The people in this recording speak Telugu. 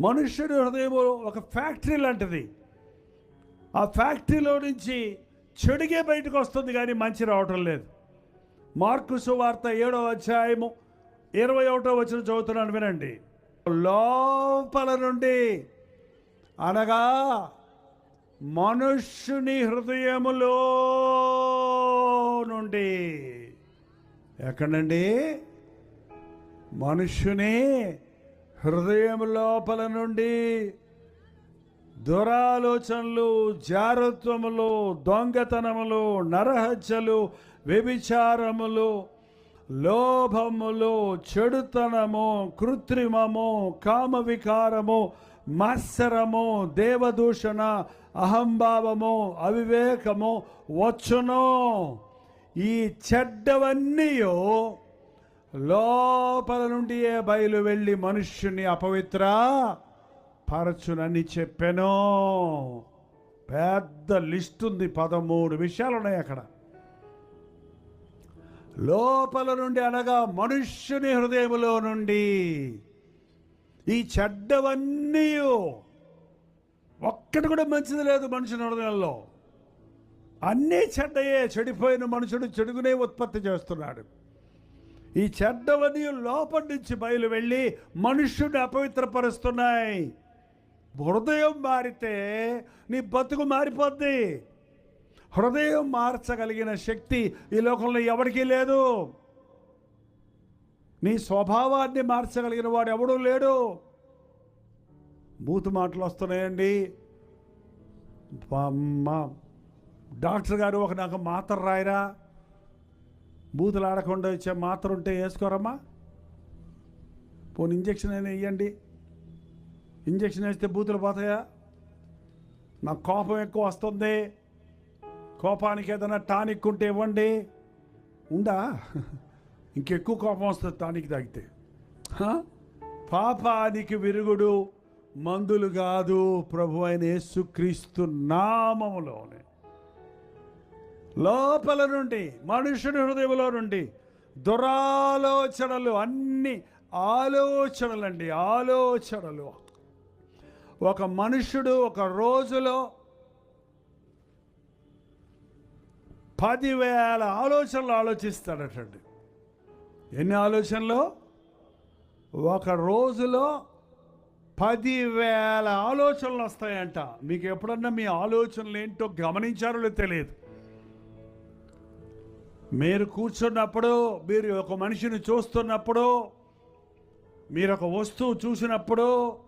మనుష్యుడి హృదయం ఒక ఫ్యాక్టరీ లాంటిది. ఆ ఫ్యాక్టరీలో నుంచి చెడుగే బయటకు వస్తుంది కానీ మంచి రావటం లేదు. మార్కు సువార్త ఏడవ అధ్యాయము ఇరవై ఒకటో వచ్చిన చదువుతున్నాను వినండి. లోపల నుండి అనగా మనుష్యుని హృదయములో నుండి ఎక్కడండి? మనుష్యుని హృదయం లోపల నుండి దురాలోచనలు జారత్వములు దొంగతనములు నరహత్యలు వ్యభిచారములు లోభములు చెడుతనము కృత్రిమము కామవికారము మత్సరము దేవదూషణ అహంభావము అవివేకము వచ్చును. ఈ చెడ్డవన్నీయో లోపల నుండి బయలు వెళ్ళి మనుష్యుని అపవిత్ర? పరచునని చెప్పాను. పెద్ద లిస్ట్ ఉంది పదమూడు విషయాలు ఉన్నాయి అక్కడ. లోపల నుండి అనగా మనుష్యుని హృదయములో నుండి ఈ చెడ్డవన్నీ ఒక్కటి కూడా మంచిది లేదు మనుషుని హృదయంలో. అన్నీ చెడ్డయే చెడిపోయిన మనుషుడు చెడుగునే ఉత్పత్తి చేస్తున్నాడు. ఈ చెడ్డవన్నీ లోపల నుంచి బయలు వెళ్ళి మనుష్యుడిని అపవిత్రపరుస్తున్నాయి. హృదయం మారితే నీ బతుకు మారిపోద్ది. హృదయం మార్చగలిగిన శక్తి ఈ లోకంలో ఎవరికీ లేదు. నీ స్వభావాన్ని మార్చగలిగిన వాడు ఎవడూ లేడు. బూతు మాటలు వస్తున్నాయండి. మా డాక్టర్ గారు ఒక నాకు మాత్ర రాయరా. బూతులు ఆడకుండా ఇచ్చే మాత్ర ఉంటే వేసుకోరమ్మా. పోనీ ఇంజక్షన్ అయినా ఇవ్వండి ఇంజక్షన్ వేస్తే బూతులు పోతాయా? నాకు కోపం ఎక్కువ వస్తుంది. కోపానికి ఏదైనా టానిక్ ఉంటే ఇవ్వండి. ఉందా? ఇంకెక్కువ కోపం వస్తుంది టానిక్ తాగితే. పాపానికి విరుగుడు మందులు కాదు ప్రభు అయిన యేసుక్రీస్తు నామములోనే. లోపల నుండి మనుషుని హృదయంలో నుండి దురాలోచనలు అన్ని ఆలోచనలండి ఆలోచనలు. ఒక మనుషుడు ఒక రోజులో పదివేల ఆలోచనలు ఆలోచిస్తాడటండి. ఎన్ని ఆలోచనలు? ఒక రోజులో పదివేల ఆలోచనలు వస్తాయంట. మీకు ఎప్పుడన్నా మీ ఆలోచనలు ఏంటో గమనించారో తెలియదు. మీరు కూర్చున్నప్పుడు మీరు ఒక మనిషిని చూస్తున్నప్పుడు మీరు ఒక వస్తువు చూసినప్పుడు